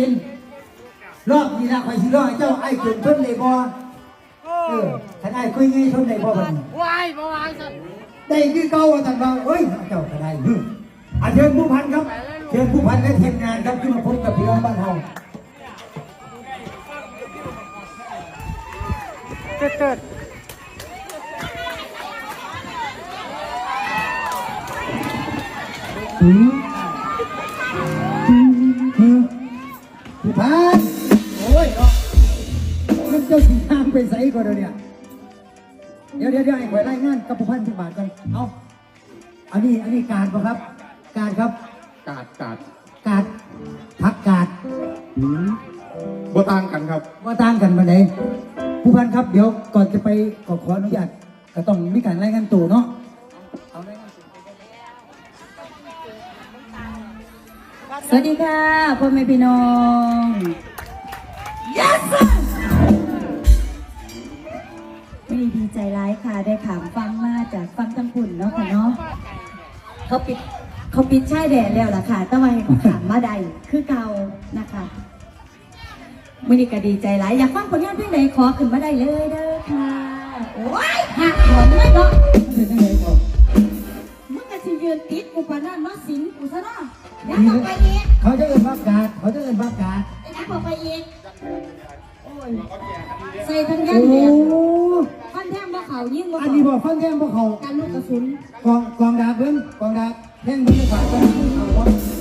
ย็นรอบนี้ละคอยสิรอให้เจ้าไอ้เกินทนได้บ่เออถ้าไอ้คุยง่ายทนได้บ่บัดนี้วายบ่วายสัตว์ได้คือเก่าว่าท่านว่าเอ้ยเจ้าก็ได้ฮึอาเชิญผู้พันครับ เชิญผู้พันและทีมงานครับขึ้นมาพบกับพี่น้องบ้านเฮาเติดเติดอืม เจ้าสิทางไปใส่ก่อนเดี๋ยวเนี่ยเดี๋ยวเดี๋ยวเดี๋ยวไอ้ข่อยรายงานกับผู้พันที่บาทกันเอาอันนี้อันนี้การป่ะครับ การครับ กาดกาดการพักการบ่ต่างกันครับ ว่าต่างกันมาไหนผู้พันครับเดี๋ยวก่อนจะไปขอขออนุญาตก็ต้องมีการรายงานตัวเนาะเอารายงานตัวสวัสดีค่ะพ่อแม่พี่น้อง yes sir ายค่ะได้ถามฟังมาจากฟังทั้งคุณเนาะค่ะเนาะเขาปิดเขาปิดชายแดนแล้วล่ะค่ะแต่ว่าให้เขาถามมาใดคือเก่านะคะมื่อนี้ก็ดีใจหลายอยากฟังผลงานเพลงไหนขอขึ้นมาได้เลยเด้อค่ะโอ้ยหักหอนเลยเนาะเป็นยังไงก่อนมึงก็สิยืนติดกูปานนั้นเนาะสิงกูซะเนาะอยากออกไปอีกเขาจะเอินพักการเขาจะเอินพักการอยากออกไปอีกโอ้ยใส่ทั้งยัโอ้นแดงพันแท่งบ่เขา ยิ่งบ่อันเขานี้บอกฟังแท่งพวกเขาการลูกกระสุนกองกองดาบเบิ้งกองดาบแท่งมันจะขาดกันเอาว